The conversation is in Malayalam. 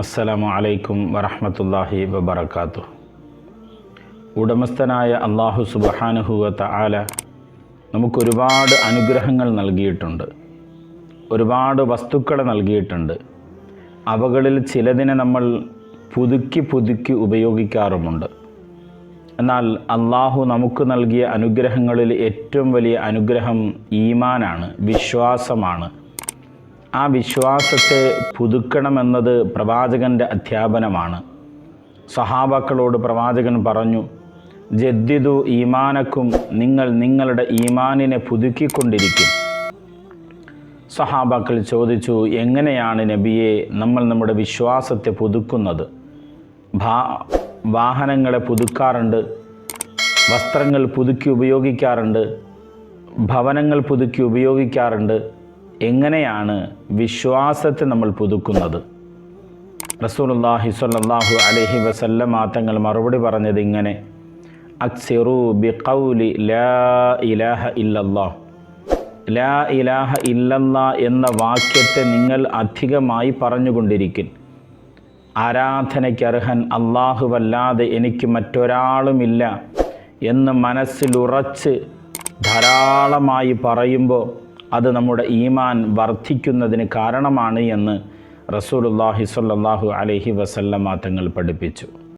അസ്സലാമു അലൈക്കും വറഹമത്തല്ലാഹി വബർക്കാത്തു ഉടമസ്ഥനായ അള്ളാഹു സുബഹാനുഹുവത്ത ആല നമുക്കൊരുപാട് അനുഗ്രഹങ്ങൾ നൽകിയിട്ടുണ്ട്. ഒരുപാട് വസ്തുക്കൾ നൽകിയിട്ടുണ്ട്. അവകളിൽ ചിലതിനെ നമ്മൾ പുതുക്കി പുതുക്കി ഉപയോഗിക്കാറുമുണ്ട്. എന്നാൽ അള്ളാഹു നമുക്ക് നൽകിയ അനുഗ്രഹങ്ങളിൽ ഏറ്റവും വലിയ അനുഗ്രഹം ഈമാനാണ് വിശ്വാസമാണ്. ആ വിശ്വാസത്തെ പുതുക്കണമെന്നത് പ്രവാചകന്റെ അധ്യാപനമാണ്. സഹാബാക്കളോട് പ്രവാചകൻ പറഞ്ഞു ജദ്ദിദു ഈമാനക്കും നിങ്ങൾ നിങ്ങളുടെ ഈമാനിനെ പുതുക്കിക്കൊണ്ടിരിക്കും. സഹാബാക്കൾ ചോദിച്ചു എങ്ങനെയാണ് നബിയെ നമ്മൾ നമ്മുടെ വിശ്വാസത്തെ പുതുക്കുന്നത്? ഭാ വാഹനങ്ങളെ പുതുക്കാറുണ്ട് വസ്ത്രങ്ങൾ പുതുക്കി ഉപയോഗിക്കാറുണ്ട് ഭവനങ്ങൾ പുതുക്കി ഉപയോഗിക്കാറുണ്ട് എങ്ങനെയാണ് വിശ്വാസത്തെ നമ്മൾ പുതുക്കുന്നത്? റസൂലുള്ളാഹി സ്വല്ലല്ലാഹു അലൈഹി വസല്ലമ തങ്ങൾ മറുപടി പറഞ്ഞത് ഇങ്ങനെ അക്സിറു ബി ഖൗലി ലാ ഇലാഹ ഇല്ലല്ലാഹ്. ലാ ഇലാഹ ഇല്ലല്ലാ എന്ന വാക്യത്തെ നിങ്ങൾ അധികമായി പറഞ്ഞുകൊണ്ടിരിക്കും. ആരാധനയ്ക്കർഹൻ അള്ളാഹുവല്ലാതെ എനിക്ക് മറ്റൊരാളുമില്ല എന്ന് മനസ്സിലുറച്ച് ധാരാളമായി പറയുമ്പോൾ അത് നമ്മുടെ ഈമാൻ വർദ്ധിക്കുന്നതിന് കാരണമാണ് എന്ന് റസൂലുള്ളാഹി സ്വല്ലല്ലാഹു അലഹി വസല്ലമ തങ്ങൾ പഠിപ്പിച്ചു.